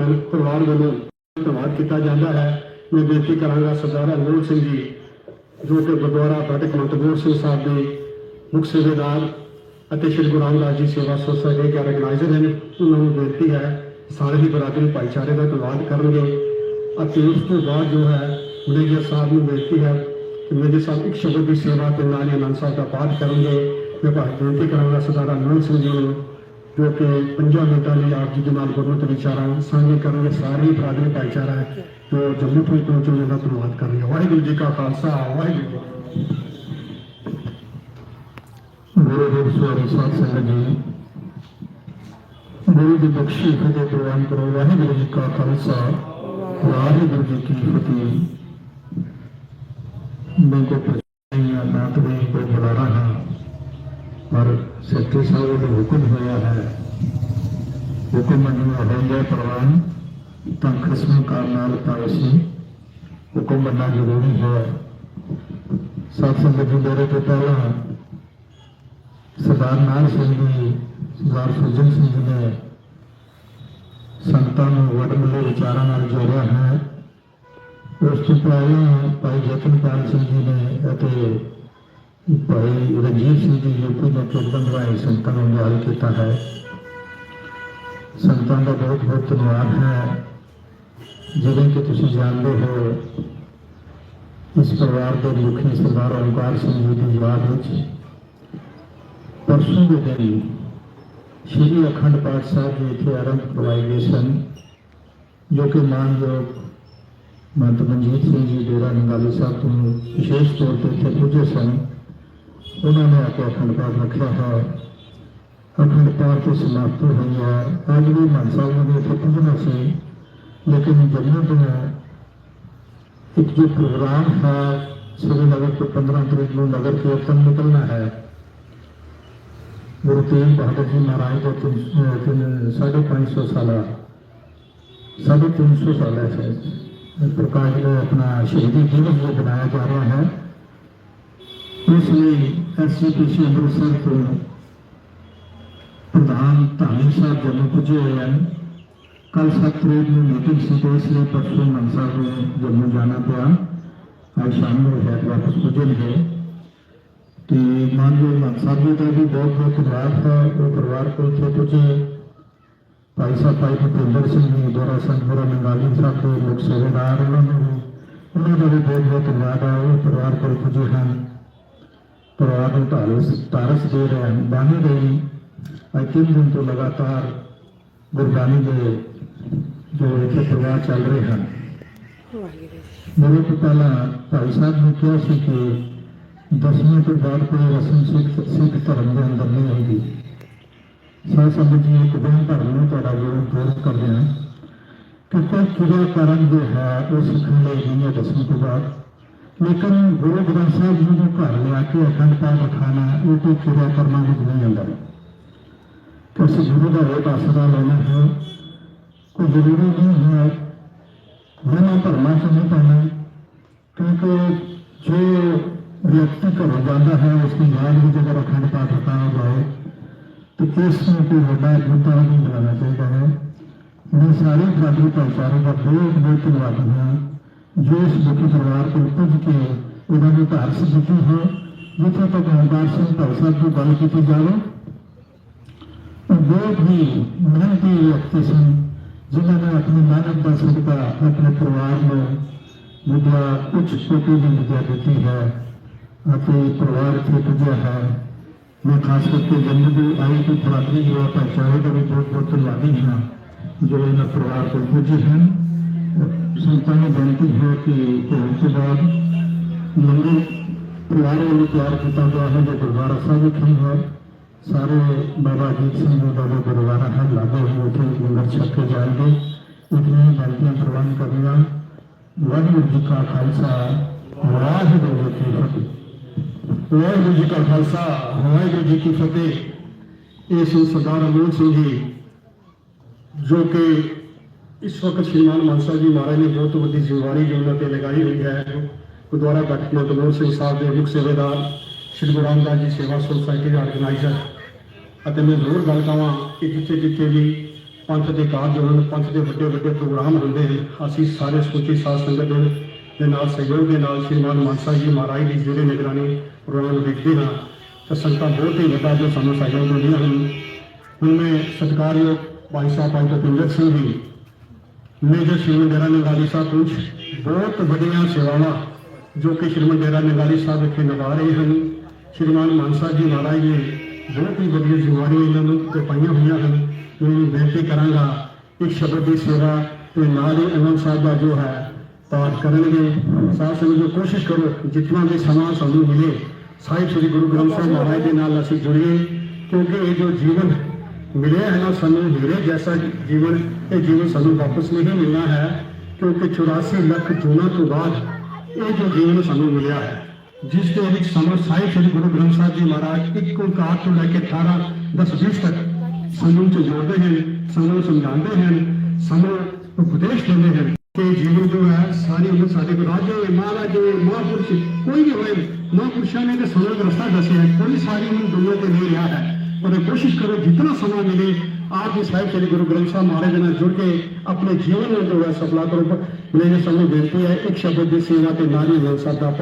ਪਰਿਵਾਰ ਵੱਲੋਂ ਧੰਨਵਾਦ ਕੀਤਾ ਜਾਂਦਾ ਹੈ। ਮੈਂ ਬੇਨਤੀ ਕਰਾਂਗਾ ਸਰਦਾਰ ਅਨਮੋਲ ਸਿੰਘ ਜੀ, ਜੋ ਕਿ ਗੁਰਦੁਆਰਾ ਬਟਕ ਮੰਤਗੋਰ ਸਿੰਘ ਸਾਹਿਬ ਦੇ ਮੁੱਖ ਸੇਵਾਦਾਰ ਅਤੇ ਸ਼੍ਰੀ ਗੁਰੂ ਰਾਮਦਾਸ ਜੀ ਸੇਵਾ ਸੁਸਾਇਟੀ ਦੇ ਆਰਗੇਨਾਈਜ਼ਰ ਹਨ ਉਹਨਾਂ ਨੂੰ ਬੇਨਤੀ ਹੈ, ਸਾਰੇ ਹੀ ਬਰਾਦਰੀ ਭਾਈਚਾਰੇ ਦਾ ਧੰਨਵਾਦ ਕਰਨਗੇ। ਅਤੇ ਉਸ ਤੋਂ ਬਾਅਦ ਜੋ ਹੈ ਮੈਨੇਜਰ ਸਾਹਿਬ ਨੂੰ ਬੇਨਤੀ ਹੈ ਕਿ ਮੈਨੇਜਰ ਸਾਹਿਬ ਇੱਕ ਸ਼ਬਦ ਦੀ ਸੇਵਾ ਤੇ ਨਾਲ ਹੀ ਆਨੰਦ ਸਾਹਿਬ ਦਾ ਪਾਠ ਕਰਨਗੇ। ਮੈਂ ਭਾਈ ਬੇਨਤੀ ਕਰਾਂਗਾ ਸਰਦਾਰ ਅਨਮੋਲ ਸਿੰਘ ਜੀ ਨੂੰ ਜੋ ਕਿ 5 ਮਿੰਟਾਂ ਲਈ ਆਪ ਜੀ ਦੇ ਨਾਲ ਗੁਰਮਤਿ ਵਿਚਾਰਾਂ ਸਾਂਝੇ ਕਰਨਗੇ ਸਾਰੇ ਹੀ ਬਰਾਦਰੀ ਭਾਈਚਾਰਾ ਹੈ ਜੋ ਜੰਮੂ ਤੋਂ ਪਹੁੰਚੇ ਉਹਨਾਂ ਦਾ ਧੰਨਵਾਦ ਕਰਨਗੇ ਵਾਹਿਗੁਰੂ ਜੀ ਕਾ ਖਾਲਸਾ ਵਾਹਿਗੁਰੂ ਜੀ ਕੀ ਫਤਿਹ। ਗੁਰੂ ਦੇ ਸਵਾਰੀ ਸਾਧ ਸੰਗਤ ਜੀ ਗੁਰੂ ਦੀ ਬਖਸ਼ੀ ਫਤਿਹ ਪ੍ਰਵਾਨ ਕਰੋ ਵਾਹਿਗੁਰੂ ਜੀ ਕਾ ਖਾਲਸਾ ਵਾਹਿਗੁਰੂ ਜੀ ਕੀ ਫਤਿਹ ਮੈਂ ਕੋ ਪ੍ਰਚਾਰੀਆਂ ਨਾਤ ਦੇ ਕੋ ਬੁਲਾ ਰਹਾ ਹਾਂ ਪਰ ਸੱਚੇ ਸਾਹਿਬ ਦਾ ਹੁਕਮ ਹੋਇਆ ਹੈ ਹੁਕਮ ਮੰਨਣਾ ਹੋ ਗਿਆ ਪ੍ਰਵਾਨ ਤਾਂ ਖਸਮ ਕਾਰ ਨਾਲ ਤਾਂ ਅਸੀਂ ਹੁਕਮ ਮੰਨਣਾ ਜ਼ਰੂਰੀ ਹੈ ਸਾਧ ਸੰਗਤ ਜੀ ਮੇਰੇ ਤੋਂ ਪਹਿਲਾਂ ਸਰਦਾਰ ਨਾਰ ਸਿੰਘ ਜੀ ਸਰਦਾਰ ਸੁਜਨ ਸਿੰਘ ਜੀ ਨੇ ਸੰਤਾਂ ਨੂੰ ਵਡਮੁੱਲੇ ਵਿਚਾਰਾਂ ਨਾਲ ਜੋੜਿਆ ਹੈ ਉਸ ਤੋਂ ਪਹਿਲਾਂ ਭਾਈ ਜਤਨਪਾਲ ਸਿੰਘ ਜੀ ਨੇ ਅਤੇ ਭਾਈ ਰਣਜੀਤ ਸਿੰਘ ਜੀ ਯੂਪੀ ਦੇ ਪ੍ਰਬੰਧ ਵਾਲੇ ਸੰਤਾਂ ਨੂੰ ਨਾਲ ਕੀਤਾ ਹੈ ਸੰਤਾਂ ਦਾ ਬਹੁਤ ਬਹੁਤ ਧੰਨਵਾਦ ਹੈ ਜਿਵੇਂ ਕਿ ਤੁਸੀਂ ਜਾਣਦੇ ਹੋ ਇਸ ਪਰਿਵਾਰ ਦੇ ਮੁਖੀ ਸਰਦਾਰ ਓਮਕਾਰ ਸਿੰਘ ਜੀ ਦੀ ਯਾਦ ਵਿੱਚ ਪਰਸੋਂ ਦੇ ਦਿਨ ਸ਼੍ਰੀ ਅਖੰਡ ਪਾਠ ਸਾਹਿਬ ਜੀ ਇੱਥੇ ਆਰੰਭ ਕਰਵਾਏ ਗਏ ਸਨ ਜੋ ਕਿ ਮਾਨਯੋਗ ਮੰਤ ਮਨਜੀਤ ਸਿੰਘ ਜੀ ਡੇਰਾ ਨੰਗਾਲੀ ਸਾਹਿਬ ਤੋਂ ਵਿਸ਼ੇਸ਼ ਤੌਰ ਤੇ ਇੱਥੇ ਪੁੱਜੇ ਸਨ ਉਹਨਾਂ ਨੇ ਆ ਕੇ ਅਖੰਡ ਪਾਠ ਰੱਖਿਆ ਹੈ। ਅਖੰਡ ਪਾਠ ਦੀ ਸਮਾਪਤੀ ਹੋਈ ਹੈ। ਅੱਜ ਵੀ ਮਨ ਸਾਹਿਬ ਨੇ ਇੱਥੇ ਪਹੁੰਚਣਾ ਸੀ। ਲੇਕਿਨ ਜੰਮੂ ਤੋਂ ਇੱਕ ਜੋ ਪ੍ਰੋਗਰਾਮ ਹੈ ਸ੍ਰੀ ਨਗਰ ਤੋਂ 15 ਤਰੀਕ ਨੂੰ ਨਗਰ ਕੀਰਤਨ ਨਿਕਲਣਾ ਹੈ। ਗੁਰੂ ਤੇਗ ਬਹਾਦਰ ਜੀ ਮਹਾਰਾਜ ਦਾ ਤਿੰਨ- ਅਹ ਤਿੰਨ- ਸਾਢੇ ਪੰਜ ਸੌ ਸਾਲਾ, ਸਾਢੇ ਤਿੰਨ ਸੌ ਸਾਲਾ ਹੈ। ਪ੍ਰਕਾਸ਼ ਦਾ ਆਪਣਾ ਸ਼ਹੀਦੀ ਦਿਵਸ ਜੋ ਬਣਾਇਆ ਜਾ ਰਿਹਾ ਹੈ। इसलिए S V P C Amritsar के प्रधान धानी साहब जम्मू पुजे हुए हैं, कल सात तरीक में मीटिंग सी थी तो इसलिए परसों मनसा को जम्मू जाना पड़ा, आज शाम में शायद वापस पुजे पुजेंगे तो माननीय मनसा जी का भी बहुत बहुत धन्यवाद है, वो परिवार को इतने पुजे भाई साहब, भाई भूपेंद्र सिंह जी दौरा संघरा मंगाली साहब के लोग सेवेदार उन्होंने भी उन्होंने भी बहुत बहुत धन्यवाद है, वो परिवार को पुजे हैं। ਪਰਿਵਾਰ ਨੂੰ ਧਾਰਸ ਧਾਰਸ ਦੇ ਰਹੇ ਬਾਣੀ ਦੇ ਅੱਜ ਤਿੰਨ ਦਿਨ ਤੋਂ ਲਗਾਤਾਰ ਗੁਰਬਾਣੀ ਦੇ ਜੋ ਇੱਥੇ ਪ੍ਰਵਾਹ ਚੱਲ ਰਹੇ ਹਨ। ਮੇਰੇ ਤੋਂ ਪਹਿਲਾਂ ਭਾਈ ਸਾਹਿਬ ਨੇ ਕਿਹਾ ਸੀ ਕਿ ਦਸਵੇਂ ਤੋਂ ਬਾਅਦ ਕੋਈ ਰਸਮ ਸਿੱਖ ਸਿੱਖ ਧਰਮ ਦੇ ਅੰਦਰ ਨਹੀਂ ਹੁੰਦੀ ਸਾਧ ਸੰਗਤ ਜੀ, ਇੱਕ ਦਿਨ ਧਰਮ ਨੂੰ ਤੁਹਾਡਾ ਜੋਰ ਪੂਰਨ ਕਰਦੇ ਹਾਂ ਕਿ ਕੋਈ ਕਿਰਿਆ ਕਰਨ ਜੋ ਹੈ, ਉਹ ਸਿੱਖਣ ਲਈ ਨਹੀਂ ਹੈ ਦਸਵੀਂ ਤੋਂ ਬਾਅਦ। ਲੇਕਿਨ ਗੁਰੂ ਗ੍ਰੰਥ ਸਾਹਿਬ ਜੀ ਨੂੰ ਘਰ ਲਿਆ ਕੇ ਅਖੰਡ ਪਾਠ ਰਖਾਣਾ ਇਹ ਕੋਈ ਕਿਰਿਆ ਕਰਨਾ ਨਹੀਂ ਆਉਂਦਾ। ਕਿ ਅਸੀਂ ਗੁਰੂ ਦਾ ਵੇਟ ਆਸਰਾ ਲੈਣਾ ਹੈ। ਕੋਈ ਜ਼ਰੂਰੀ ਨਹੀਂ ਹੈ। ਮਨਾਂ ਭਰਮਾ ਸਮੇਂ ਪਾਣਾ। ਕਿਉਂਕਿ ਜੋ ਵਿਅਕਤੀ ਘਰ ਜਾਂਦਾ ਹੈ, ਉਸ ਦੀ ਯਾਦ ਵਿੱਚ ਅਗਰ ਅਖੰਡ ਪਾਠ ਰਖਾਣਾ ਜਾਏ, ਤਾਂ ਇਸ ਨੂੰ ਕੋਈ ਵੱਡਾ ਗੁੰਤਾ ਨਹੀਂ ਬਣਾਉਣਾ ਚਾਹੀਦਾ ਹੈ। ਮੈਂ ਸਾਰੇ ਬਰਾਦਰੀ ਭਾਈਚਾਰੇ ਦਾ ਬਹੁਤ ਬਹੁਤ ਧੰਨਵਾਦੀ ਹਾਂ। जो इस दरबार परिवार के उन्होंने धार से दिखी है। जितने तक अमरदार सिंह धल साहब की गल की जाए बहुत तो ही मेहनती व्यक्ति सन, जिन्होंने अपनी मेहनत का सदका अपने परिवार को विद्या उच्च छोटी की विद्या दी है परिवार चित गया है। मैं खास करके जन्म भी आई की बरादरी युवा भाईचारे का भी बहुत बहुत धनबादी हाँ जो इन्होंने परिवार को पूजे हैं। संस्था में बनती है कि होशबाद मंदिर परिवार वाले तैयार किया गया है, जो गुरुद्वारा साहब ही है। सारे बाबा अजीत सिंह जो, बाबा गुरुद्वारा है, लागे हुए थे लंगर तो छक के जाएँगे। उतनी ही बाल्टियाँ प्रबंध कर करना। वाहगुरु जी का खालसा वाहगुरु जी की फतेह। वाहगुरु जी का खालसा वाहगुरु जी की फतेह। ये सरदार अमोल सिंह जी, जो कि ਜੋ ਕਿ ਇਸ ਵਕਤ ਸ਼੍ਰੀਮਾਨ ਮਾਨਸਾ ਜੀ ਮਹਾਰਾਜ ਨੇ ਬਹੁਤ ਵੱਡੀ ਜ਼ਿੰਮੇਵਾਰੀ ਜੋ ਉਹਨਾਂ ਤੇ ਲਗਾਈ ਹੋਈ ਹੈ ਗੁਰਦੁਆਰਾ ਬਖਤਿਆਰ ਕਮੋਲ ਸਿੰਘ ਸਾਹਿਬ ਦੇ ਮੁੱਖ ਸੇਵਾਦਾਰ ਸ਼੍ਰੀ ਗੁਰੂ ਰਾਮਦਾਸ ਜੀ ਸੇਵਾ ਸੁਸਾਇਟੀ ਦੇ ਆਰਗੇਨਾਈਜ਼ਰ ਅਤੇ ਮੈਂ ਜ਼ਰੂਰ ਗੱਲ ਕਹਾਂ ਕਿ ਜਿੱਥੇ ਜਿੱਥੇ ਵੀ ਪੰਥ ਦੇ ਕਾਰਜ ਹੋਣ, ਪੰਥ ਦੇ ਵੱਡੇ ਵੱਡੇ ਪ੍ਰੋਗਰਾਮ ਹੁੰਦੇ ਹਨ ਅਸੀਂ ਸਾਰੇ ਸਮੁੱਚੀ ਸਾਧ ਸੰਗਤ ਦੇ ਨਾਲ, ਸਹਿਯੋਗ ਦੇ ਨਾਲ ਸ਼੍ਰੀਮਾਨ ਮਾਨਸਾ ਜੀ ਮਹਾਰਾਜ ਦੀ ਜਿਹੜੇ ਨਿਗਰਾਨੀ ਪ੍ਰੋਗਰਾਮ ਨੂੰ ਦੇਖਦੇ ਹਾਂ, ਤਾਂ ਸੰਗਤਾਂ ਬਹੁਤ ਹੀ ਵੱਡਾ ਜੋ ਸਾਨੂੰ ਸਹਿਯੋਗ ਦਿੰਦੀਆਂ ਹਨ। ਹੁਣ ਮੈਂ ਸਤਿਕਾਰਯੋਗ ਭਾਈ ਸਾਹਿਬ ਭਾਈ ਭੁਪਿੰਦਰ ਸਿੰਘ ਜੀ ਮੇਜਰ ਸ਼੍ਰੀ ਡੇਰਾ ਨਗਾਲੀ ਸਾਹਿਬ ਕੁਝ ਬਹੁਤ ਵੱਡੀਆਂ ਸੇਵਾਵਾਂ ਜੋ ਕਿ ਸ਼੍ਰੀ ਡੇਰਾ ਨਗਾਲੀ ਸਾਹਿਬ ਵਿਖੇ ਨਿਭਾ ਰਹੇ ਹਨ। ਸ਼੍ਰੀਮਾਨ ਮਾਨਸਾ ਜੀ ਮਹਾਰਾਜ ਨੇ ਬਹੁਤ ਹੀ ਵੱਡੀਆਂ ਜ਼ਿੰਮੇਵਾਰੀਆਂ ਇਹਨਾਂ ਨੂੰ ਤੇ ਪਾਈਆਂ ਹੋਈਆਂ ਹਨ। ਮੈਂ ਬੇਨਤੀ ਕਰਾਂਗਾ, ਇੱਕ ਸ਼ਬਦ ਦੀ ਸੇਵਾ ਤੇ ਨਾਲ ਹੀ ਅਨੰਦ ਸਾਹਿਬ ਦਾ ਜੋ ਹੈ, ਪਾਠ ਕਰਨਗੇ। ਸਾਧ ਸੰਗਤ ਜੋ, ਕੋਸ਼ਿਸ਼ ਕਰੋ, ਜਿਤਨਾ ਵੀ ਸਮਾਂ ਸਾਨੂੰ ਮਿਲੇ, ਸਾਹਿਬ ਸ੍ਰੀ ਗੁਰੂ ਗ੍ਰੰਥ ਸਾਹਿਬ ਮਹਾਰਾਜ ਦੇ ਨਾਲ ਅਸੀਂ ਜੁੜੀਏ, ਕਿਉਂਕਿ ਇਹ ਜੋ ਜੀਵਨ ਮਿਲਿਆ ਹੈ ਨਾ ਸਾਨੂੰ ਹੀਰੇ ਜੈਸਾ ਜੀਵਨ ਇਹ ਜੀਵਨ ਸਾਨੂੰ ਵਾਪਸ ਨਹੀਂ ਮਿਲਣਾ ਹੈ, ਕਿਉਂਕਿ 84 ਲੱਖ ਜੂਨਾਂ ਤੋਂ ਬਾਅਦ ਇਹ ਜੋ ਜੀਵਨ ਸਾਨੂੰ ਮਿਲਿਆ ਹੈ, ਜਿਸ ਦੇ ਵਿੱਚ ਸਾਨੂੰ ਸਾਹਿਬ ਸ੍ਰੀ ਗੁਰੂ ਗ੍ਰੰਥ ਸਾਹਿਬ ਜੀ ਮਹਾਰਾਜ ਇੱਕ ਓਂਕਾਰ ਤੋਂ ਲੈ ਕੇ 18 10 20 ਤੱਕ ਸਾਨੂੰ ਚ ਜੋੜਦੇ ਹਨ, ਸਾਨੂੰ ਸਮਝਾਉਂਦੇ ਹਨ, ਸਾਨੂੰ ਉਪਦੇਸ਼ ਦਿੰਦੇ ਹਨ ਕਿ ਜੀਵਨ ਜੋ ਹੈ, ਸਾਰੀ ਉਮਰ ਸਾਡੇ ਕੋਲ ਰਾਜੇ, ਮਹਾਰਾਜੇ, ਮਹਾਂਪੁਰਸ਼ ਕੋਈ ਵੀ ਹੋਏ, ਮਹਾਂਪੁਰਸ਼ਾਂ ਨੇ ਤਾਂ ਸਾਨੂੰ ਰਸਤਾ ਦੱਸਿਆ ਕੋਈ ਸਾਰੀ ਉਮਰ ਦੁਨੀਆ ਤੇ ਨਹੀਂ ਰਿਹਾ ਹੈ। ਪਰ ਕੋਸ਼ਿਸ਼ ਕਰੋ ਜਿੰਨਾ ਸਮਾਂ ਮਿਲੇ, ਆਪ ਜੀ ਸਾਹਿਬ ਸ੍ਰੀ ਗੁਰੂ ਗ੍ਰੰਥ ਸਾਹਿਬ ਮਹਾਰਾਜ ਨਾਲ ਜੁੜ ਕੇ ਆਪਣੇ ਜੀਵਨ ਨੂੰ ਜੋ ਹੈ ਸਫਲਾ ਕਰੋ। ਮੇਰੇ ਸਾਨੂੰ ਬੇਨਤੀ ਹੈ, ਇੱਕ ਸ਼ਬਦ ਦੀ ਸੇਵਾ ਤੇ ਨਾਰੀ ਸਾਹਿਬ ਦਾ ਪਾਠ